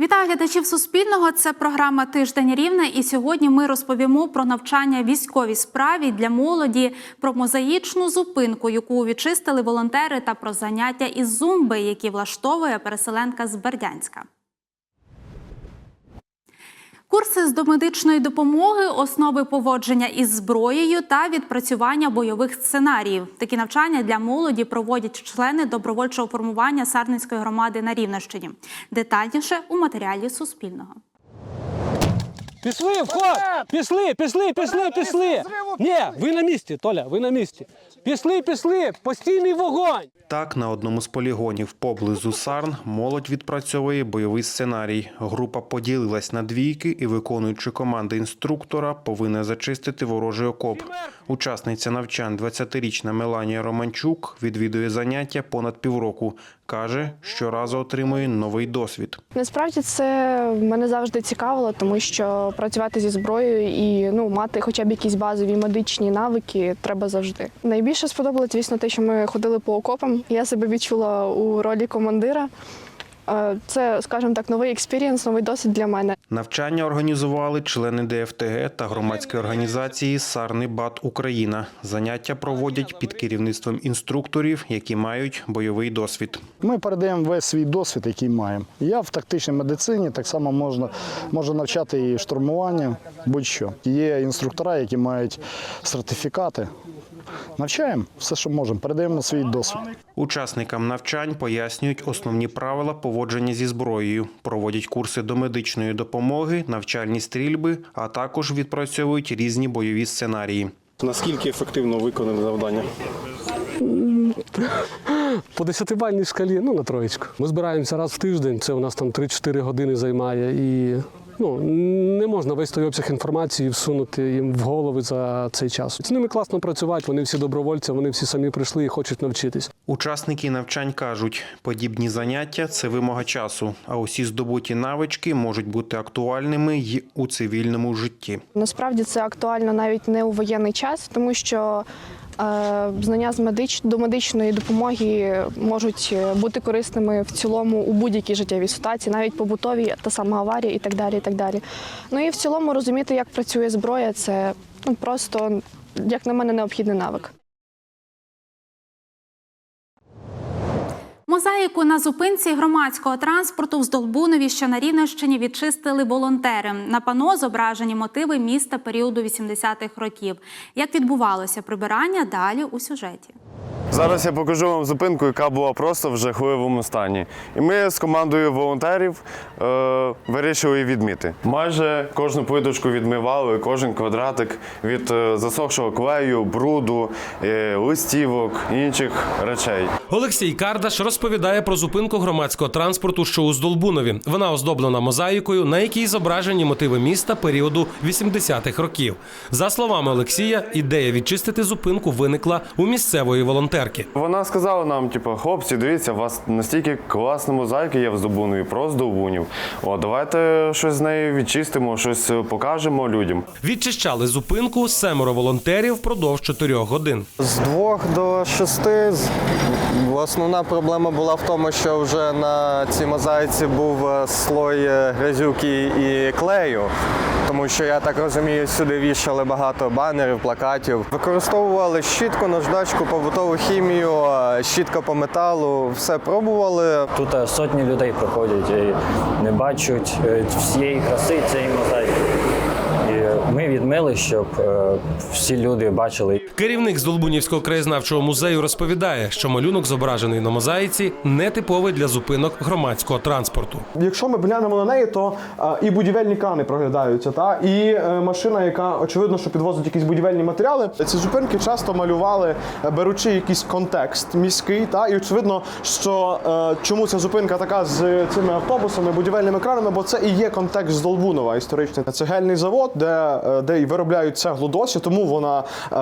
Вітаю глядачів Суспільного. Це програма Тиждень Рівне. І сьогодні ми розповімо про навчання військовій справі для молоді, про мозаїчну зупинку, яку відчистили волонтери, та про заняття із зумби, які влаштовує переселенка з Бердянська. Курси з домедичної допомоги, основи поводження із зброєю та відпрацювання бойових сценаріїв. Такі навчання для молоді проводять члени добровольчого формування Сарненської громади на Рівненщині. Детальніше у матеріалі Суспільного. Пішли, вход! Пішли, пішли, пішли, пішли! Ні, ви на місці, Толя, ви на місці. Пішли, пішли, постійний вогонь! Так, на одному з полігонів поблизу Сарн молодь відпрацьовує бойовий сценарій. Група поділилась на двійки і, виконуючи команди інструктора, повинна зачистити ворожий окоп. Учасниця навчань, 20-річна Меланія Романчук, відвідує заняття понад півроку. Каже, щоразу отримує новий досвід. Насправді це мене завжди цікавило, тому що працювати зі зброєю і ну мати хоча б якісь базові медичні навики треба завжди. Найбільше сподобалось, звісно, те, що ми ходили по окопам. Я себе відчула у ролі командира. Е, Це, скажімо так, новий експірієнс, новий досвід для мене. Навчання організували члени ДФТГ та громадської організації Сарни Бат Україна. Заняття проводять під керівництвом інструкторів, які мають бойовий досвід. Ми передаємо весь свій досвід, який маємо. Я в тактичній медицині так само можна, можу навчати і штурмування, будь-що. Є інструктора, які мають сертифікати. Навчаємо все, що можемо, передаємо на свій досвід. Учасникам навчань пояснюють основні правила поводження зі зброєю, проводять курси до медичної допомоги, навчальні стрільби, а також відпрацьовують різні бойові сценарії. Наскільки ефективно виконали завдання? По десятибальній шкалі, ну на троєчку. Ми збираємося раз в тиждень, це у нас там 3-4 години займає. І ну, не можна весь той обсяг інформації всунути їм в голови за цей час. З ними класно працювати, вони всі добровольці, вони всі самі прийшли і хочуть навчитись. Учасники навчань кажуть, подібні заняття це вимога часу, а усі здобуті навички можуть бути актуальними й у цивільному житті. Насправді це актуально навіть не у воєнний час, тому що знання з медич... до медичної допомоги можуть е, бути корисними в цілому у будь-якій життєвій ситуації, навіть побутовій, та сама аварія і так далі. І так далі. Ну і в цілому розуміти, як працює зброя, це ну просто, як на мене, необхідний навик. Мозаїку на зупинці громадського транспорту в Здолбунові, що на Рівненщині, відчистили волонтери. На пано зображені мотиви міста періоду 80-х років. Як відбувалося прибирання, далі у сюжеті. Зараз я покажу вам зупинку, яка була просто в жахливому стані. І ми з командою волонтерів е, вирішили відміти. Майже кожну плиточку відмивали, кожен квадратик від е, засохшого клею, бруду, е, листівок і інших речей. Олексій Кардаш розповідає про зупинку громадського транспорту, що у Здолбунові. Вона оздоблена мозаїкою, на якій зображені мотиви міста періоду 80-х років. За словами Олексія, ідея відчистити зупинку виникла у місцевої волонтерки. Вона сказала нам, типу, хлопці, дивіться, у вас настільки класна мозаїка є в Здобунові, про Здобунів. О, давайте щось з нею відчистимо, щось покажемо людям. Відчищали зупинку семеро волонтерів впродовж чотирьох годин. З двох до шести основна проблема була в тому, що вже на цій мозаїці був е, слой е, грязюки і клею. Тому що я так розумію, сюди вішали багато банерів, плакатів. Використовували щітку, наждачку, побутову хімію, е, щітка по металу. Все пробували. Тут е, сотні людей проходять і не бачать е, всієї краси цієї мозаїки. Ми відмили, щоб е, всі люди бачили. Керівник Здолбунівського краєзнавчого музею розповідає, що малюнок зображений на мозаїці не типовий для зупинок громадського транспорту. Якщо ми глянемо на неї, то і будівельні крани проглядаються, та і е, машина, яка очевидно, що підвозить якісь будівельні матеріали. Ці зупинки часто малювали, е, беручи якийсь контекст міський, та і очевидно, що е, чому ця зупинка така з цими автобусами, будівельними кранами, бо це і є контекст з Долбунова історичний. Цегельний завод, де це е, де і виробляють цеглу досі, тому вона е,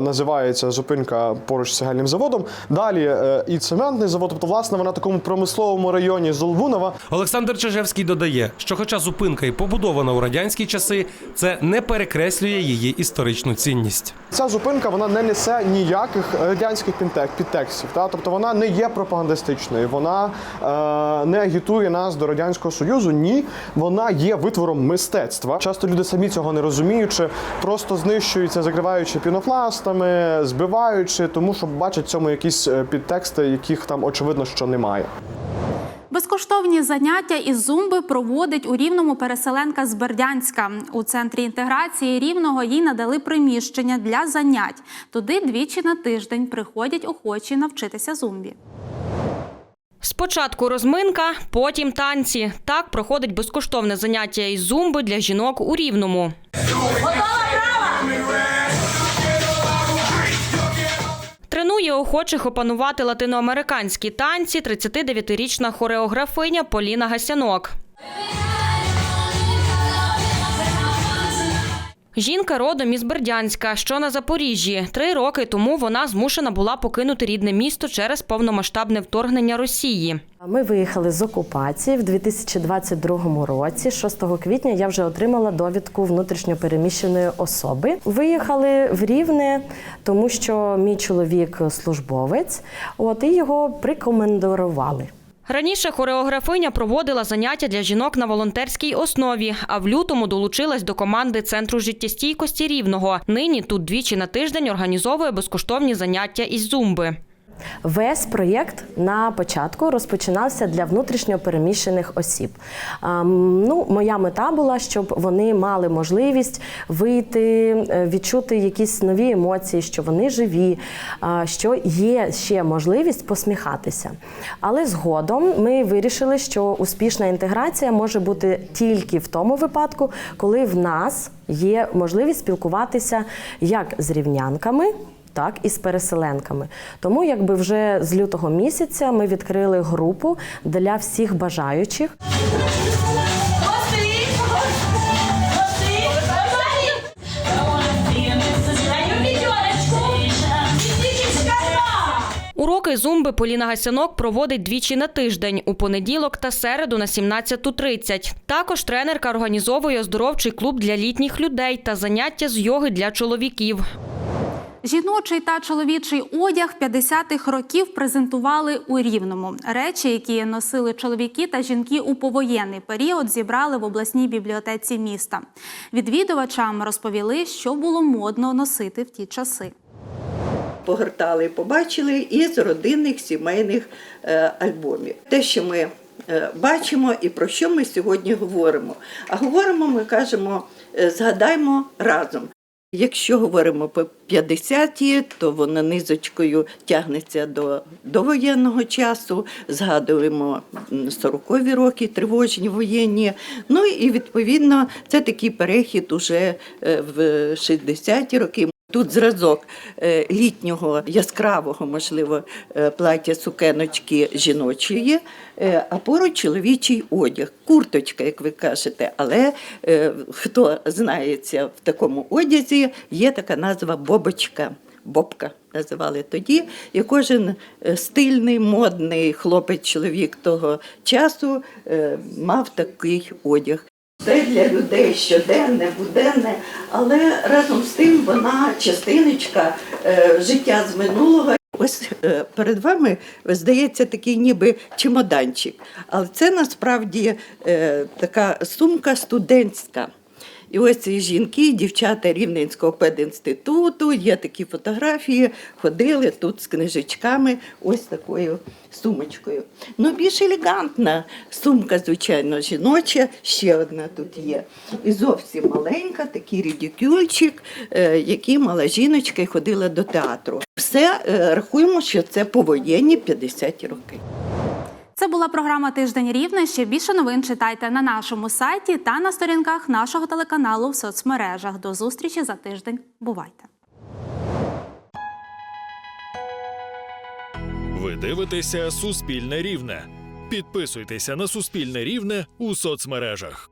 називається зупинка поруч з цегельним заводом. Далі е, і цементний завод. Тобто, власне, вона в такому промисловому районі Золбунова. Олександр Чижевський додає, що, хоча зупинка і побудована у радянські часи, це не перекреслює її історичну цінність. Ця зупинка вона не несе ніяких радянських підтек- підтекстів. Та? Тобто вона не є пропагандистичною, вона е, не агітує нас до радянського союзу. Ні, вона є витвором мистецтва. Часто люди самі цього не розуміючи, просто знищуються, закриваючи пінопластами, збиваючи, тому що бачать цьому якісь е, підтексти, яких там очевидно, що немає. Безкоштовні заняття із зумби проводить у рівному переселенка з Бердянська. У центрі інтеграції рівного їй надали приміщення для занять. Туди двічі на тиждень приходять охочі навчитися зумбі. Спочатку розминка, потім танці. Так проходить безкоштовне заняття із зумби для жінок у Рівному. Тренує охочих опанувати латиноамериканські танці 39-річна хореографиня Поліна Гасянок. Жінка родом із Бердянська, що на Запоріжжі. Три роки тому вона змушена була покинути рідне місто через повномасштабне вторгнення Росії. Ми виїхали з окупації в 2022 році. 6 квітня я вже отримала довідку внутрішньопереміщеної особи. Виїхали в Рівне, тому що мій чоловік службовець, от і його прикомендували. Раніше хореографиня проводила заняття для жінок на волонтерській основі, а в лютому долучилась до команди Центру життєстійкості Рівного. Нині тут двічі на тиждень організовує безкоштовні заняття із зумби. Весь проєкт на початку розпочинався для внутрішньопереміщених осіб. Ну, моя мета була, щоб вони мали можливість вийти, е, відчути якісь нові емоції, що вони живі, що є ще можливість посміхатися. Але згодом ми вирішили, що успішна інтеграція може бути тільки в тому випадку, коли в нас є можливість спілкуватися як з рівнянками так і з переселенками. Тому, якби вже з лютого місяця ми відкрили групу для всіх бажаючих. Уроки зумби Поліна Гасянок проводить двічі на тиждень у понеділок та середу на 17.30. Також тренерка організовує оздоровчий клуб для літніх людей та заняття з йоги для чоловіків. Жіночий та чоловічий одяг 50-х років презентували у Рівному. Речі, які носили чоловіки та жінки у повоєнний період, зібрали в обласній бібліотеці міста. Відвідувачам розповіли, що було модно носити в ті часи. погортали, побачили із родинних сімейних е, альбомів. Те, що ми е, бачимо і про що ми сьогодні говоримо. А говоримо, ми кажемо, е, згадаймо разом. Якщо говоримо по 50-ті, то вона низочкою тягнеться до довоєнного часу. Згадуємо м, 40-ві роки, тривожні воєнні. Ну і відповідно це такий перехід уже е, в 60-ті роки. Тут зразок е, літнього яскравого, можливо, е, плаття сукеночки жіночої, е, а поруч чоловічий одяг, курточка, як ви кажете. Але хто знається в такому одязі, є така назва бобочка. Бобка називали тоді, і кожен стильний, модний хлопець-чоловік того часу мав такий одяг. Для людей щоденне, буденне, але разом з тим вона частиночка е, життя з минулого. Ось е, перед вами здається такий ніби чемоданчик, але це насправді е, така сумка студентська. І ось ці жінки, дівчата Рівненського пединституту, є такі фотографії, ходили тут з книжечками, ось такою сумочкою. Ну, більш елегантна сумка, звичайно, жіноча, ще одна тут є. І зовсім маленька, такий редикюльчик, е, який мала жіночка і ходила до театру. Все е, рахуємо, що це повоєнні 50-ті роки. Це була програма Тиждень Рівне. Ще більше новин читайте на нашому сайті та на сторінках нашого телеканалу в соцмережах. До зустрічі за тиждень. Бувайте! Ви дивитеся Суспільне Рівне. Підписуйтеся на Суспільне Рівне у соцмережах.